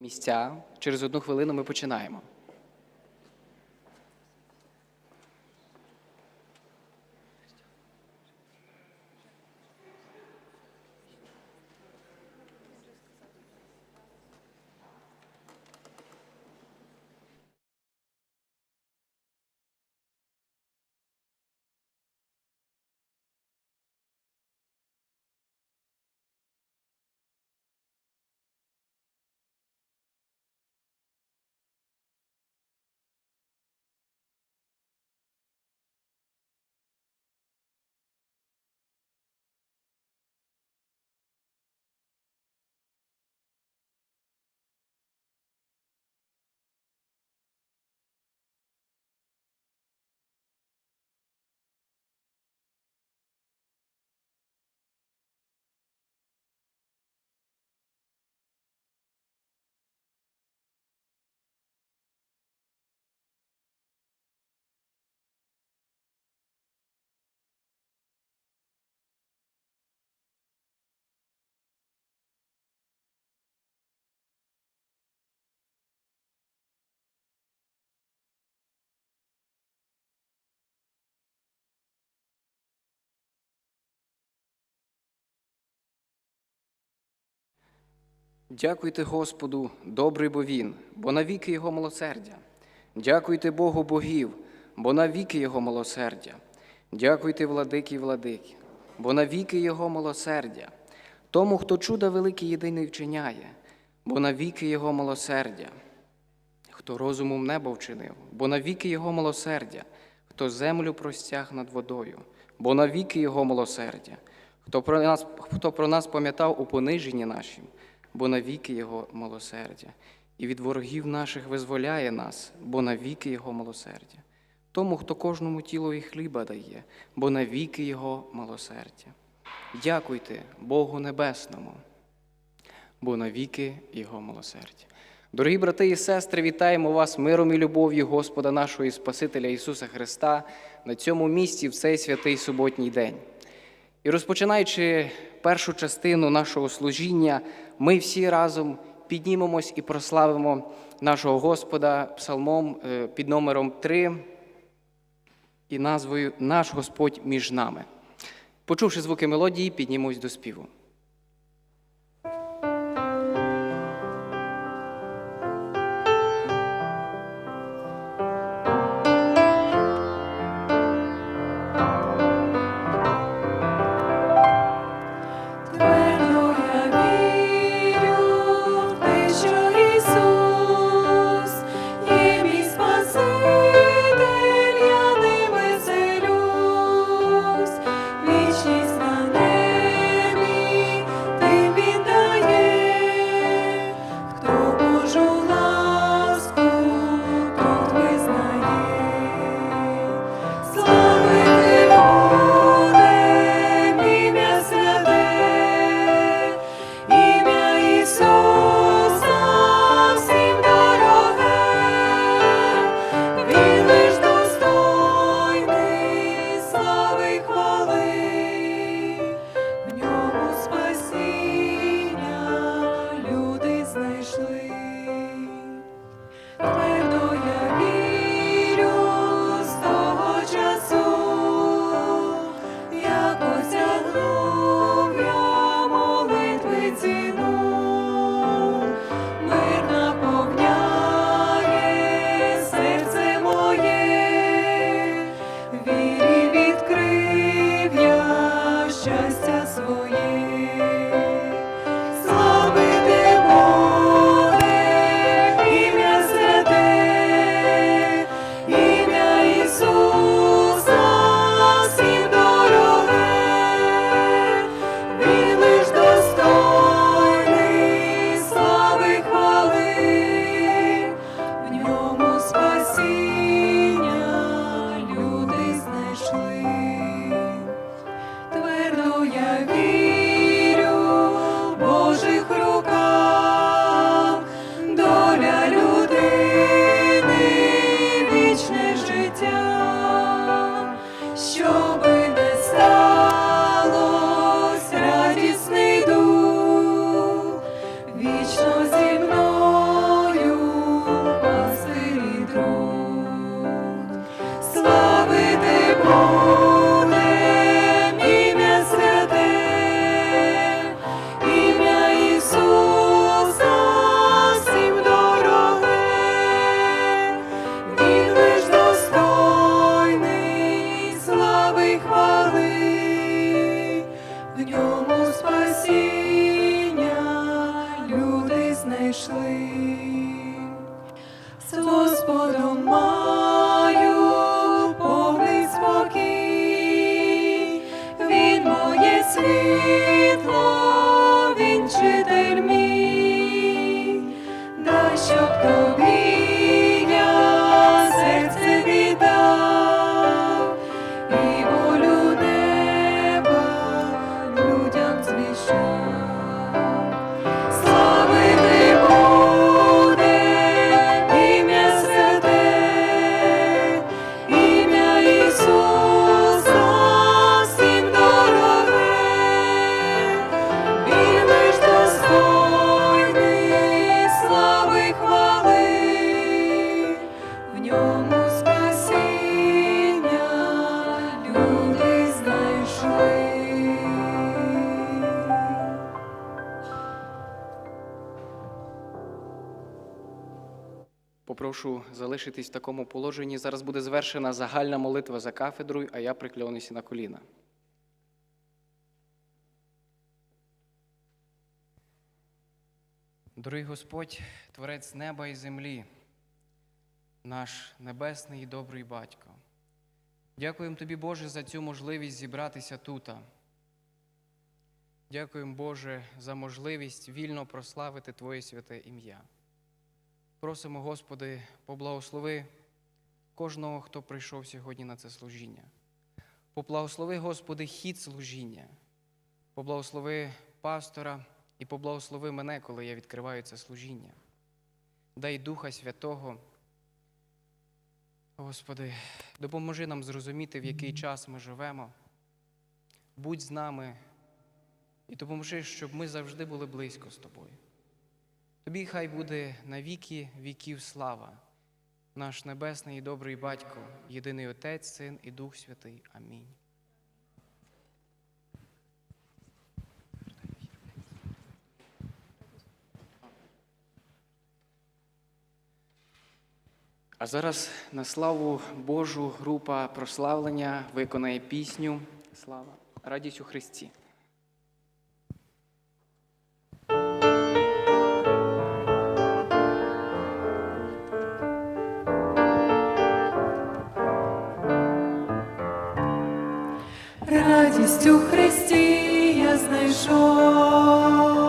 місця. Через одну хвилину ми починаємо. Дякуйте Господу, добрий бо Він, бо навіки Його милосердя. Дякуйте Богу богів, бо навіки Його милосердя. Дякуйте владики владики, бо навіки Його милосердя. Тому, хто чуда великі єдиний вчиняє, бо навіки Його милосердя. Хто розумом небо вчинив, бо навіки Його милосердя, хто землю простяг над водою, бо навіки Його милосердя, хто про нас, хто про нас пам'ятав у пониженні нашім, бо навіки Його милосердя, і від ворогів наших визволяє нас, бо навіки Його милосердя. Тому, хто кожному тілові хліба дає, бо навіки Його милосердя. Дякуйте Богу Небесному, бо навіки Його милосердя. Дорогі брати і сестри, вітаємо вас миром і любов'ю Господа нашого і Спасителя Ісуса Христа на цьому місці в цей святий суботній день. І розпочинаючи першу частину нашого служіння, ми всі разом піднімемось і прославимо нашого Господа псалмом е, під номером 3 і назвою Наш Господь між нами. Почувши звуки мелодії, піднімусь до співу. Попрошу залишитись в такому положенні. Зараз буде звершена загальна молитва за кафедрою, а я приклонюся на коліна. Дорогий Господь, Творець неба і землі, наш небесний і добрий батько. Дякуємо Тобі, Боже, за цю можливість зібратися тут. Дякуємо, Боже, за можливість вільно прославити Твоє святе ім'я. Просимо, Господи, поблагослови кожного, хто прийшов сьогодні на це служіння. Поблагослови, Господи, хід служіння. Поблагослови пастора і поблагослови мене, коли я відкриваю це служіння. Дай Духа Святого. Господи, допоможи нам зрозуміти, в який час ми живемо. Будь з нами і допоможи, щоб ми завжди були близько з тобою. Тобі хай буде на віки віків слава, наш небесний і добрий батько, єдиний Отець, Син і Дух Святий. Амінь. А зараз на славу Божу група прославлення виконає пісню Слава радість у Христі. Радість у Христі я знайшов,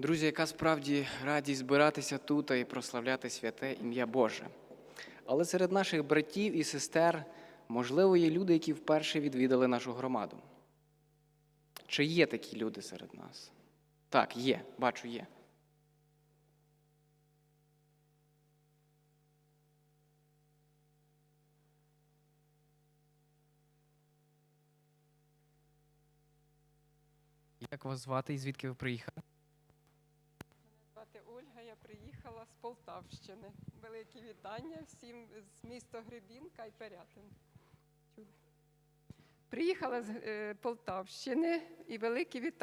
Друзі, яка справді радість збиратися тут і прославляти святе ім'я Боже. Але серед наших братів і сестер Можливо, є люди, які вперше відвідали нашу громаду. Чи є такі люди серед нас? Так, є, бачу, є. Як вас звати і звідки ви приїхали? Приїхала з Полтавщини. Великі вітання всім з міста Гребінка і Перятин. Приїхала з е, Полтавщини і великі вітання.